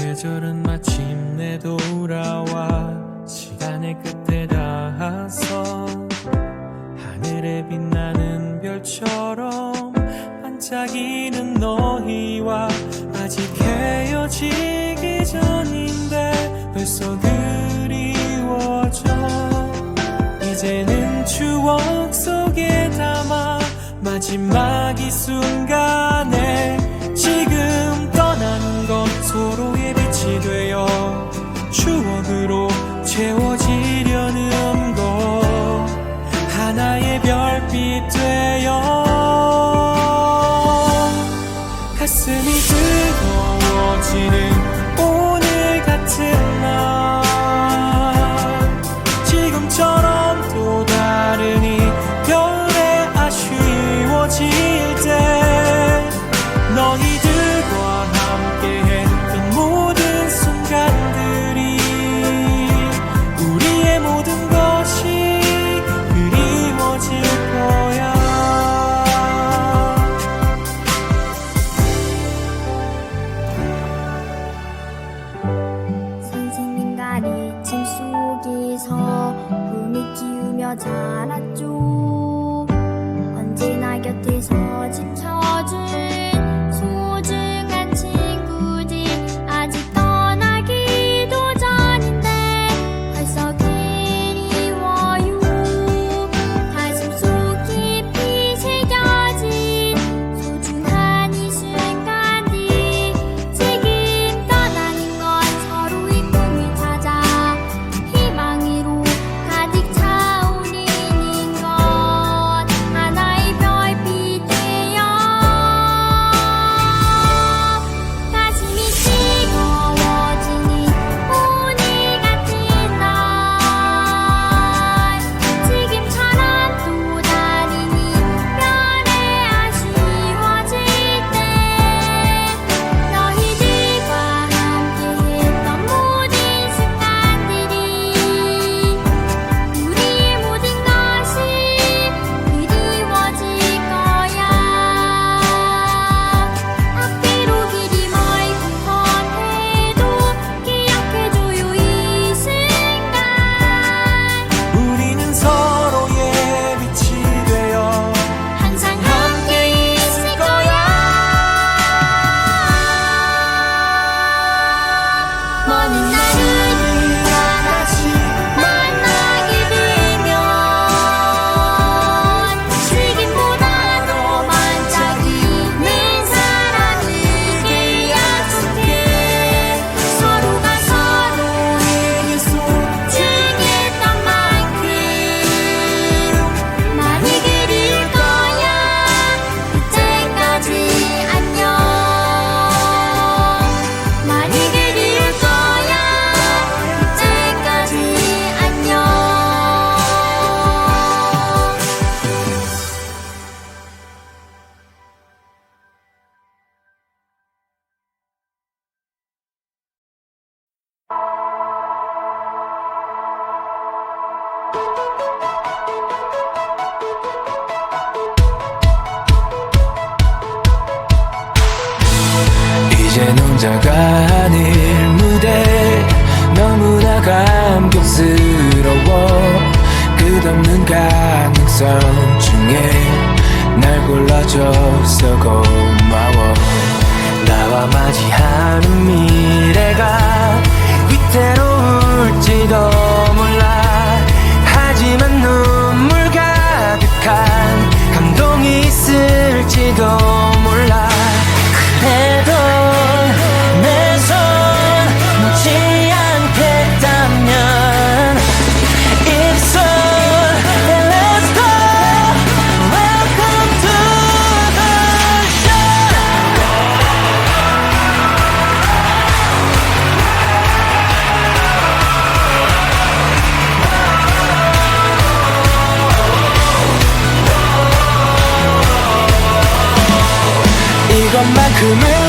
계절은 마침내 돌아와 시간의 끝에 닿아서 하늘에 빛나는 별처럼 반짝이는 너희와 아직 헤어지기 전인데 벌써 그리워져. 이제는 추억 속에 담아 마지막 이 순간에 가슴이 뜨거워지는 오늘 같은 날. 지금처럼 또 다른 이별에 아쉬워질 때 너희들 唱我最。 남자가 하늘 무대 너무나 감격스러워. 끝없는 가능성 중에 날 골라줘서 고마워. 나와 맞이하는 미래가 위태로울지도. come in.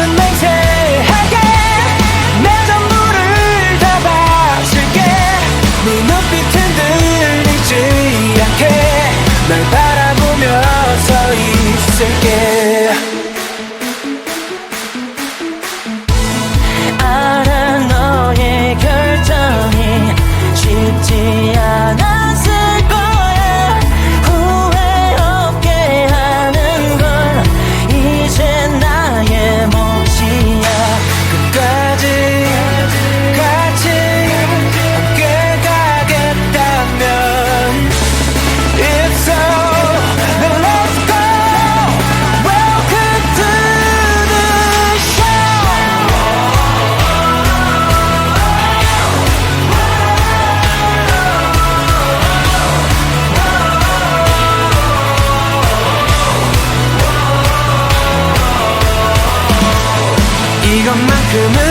이것만큼은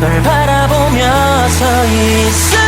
널 바라보며 서 있어